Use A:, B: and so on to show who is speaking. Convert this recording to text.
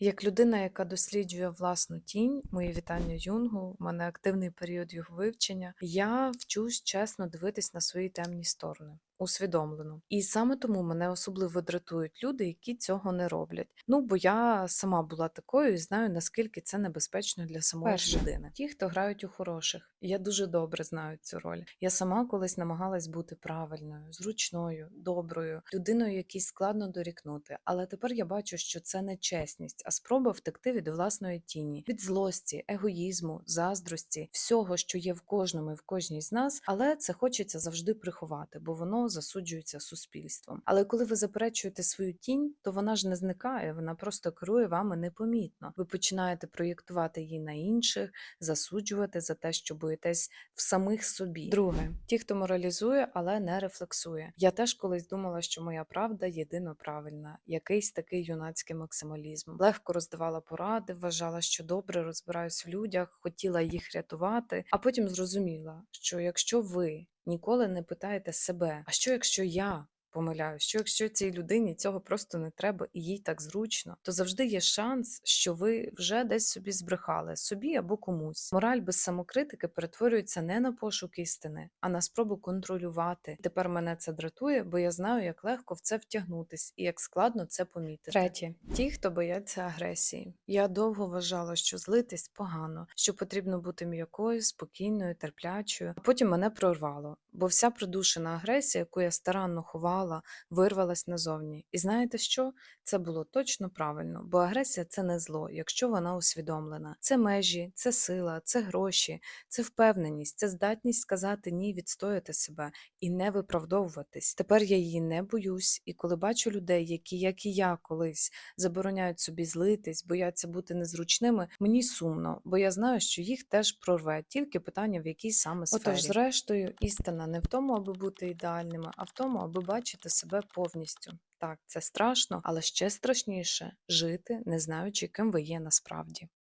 A: Як людина, яка досліджує власну тінь, мої вітання Юнгу, у мене активний період його вивчення. Я вчусь чесно дивитись на свої темні сторони. Усвідомлено. І саме тому мене особливо дратують люди, які цього не роблять. Ну, бо я сама була такою і знаю, наскільки це небезпечно для самої
B: Перше.
A: людини. Ті, хто грають у хороших. Я дуже добре знаю цю роль. Я сама колись намагалась бути правильною, зручною, доброю, людиною, якій складно дорікнути. Але тепер я бачу, що це не чесність, а спроба втекти від власної тіні, від злості, егоїзму, заздрості, всього, що є в кожному і в кожній з нас, але це хочеться завжди приховати, бо воно засуджується суспільством. Але коли ви заперечуєте свою тінь, то вона ж не зникає, вона просто керує вами непомітно. Ви починаєте проєктувати її на інших, засуджувати за те, що боїтесь в самих собі. Друге, ті, хто моралізує, але не рефлексує. Я теж колись думала, що моя правда єдино правильна, якийсь такий юнацький максималізм. Легко роздавала поради, вважала, що добре розбираюсь в людях, хотіла їх рятувати, а потім зрозуміла, що якщо ви ніколи не питаєте себе, а що якщо я помиляюсь, що якщо цій людині цього просто не треба і їй так зручно, то завжди є шанс, що ви вже десь собі збрехали собі або комусь. Мораль без самокритики перетворюється не на пошук істини, а на спробу контролювати. Тепер мене це дратує, бо я знаю, як легко в це втягнутись і як складно це помітити. Третє, ті, хто бояться агресії. Я довго вважала, що злитись погано, що потрібно бути м'якою, спокійною, терплячою. А потім мене прорвало, бо вся придушена агресія, яку я старанно ховала, вирвалась назовні. І знаєте що? Це було точно правильно, бо агресія це не зло, якщо вона усвідомлена. Це межі, це сила, це гроші, це впевненість, це здатність сказати ні, відстояти себе і не виправдовуватись. Тепер я її не боюсь, і коли бачу людей, які, як і я колись, забороняють собі злитись, бояться бути незручними, мені сумно, бо я знаю, що їх теж прорве, тільки питання в якій саме сфері. Отож, зрештою, істина не в тому, аби бути ідеальними, а в тому, аби бачити себе повністю. Так, це страшно, але ще страшніше жити, не знаючи, ким ви є насправді.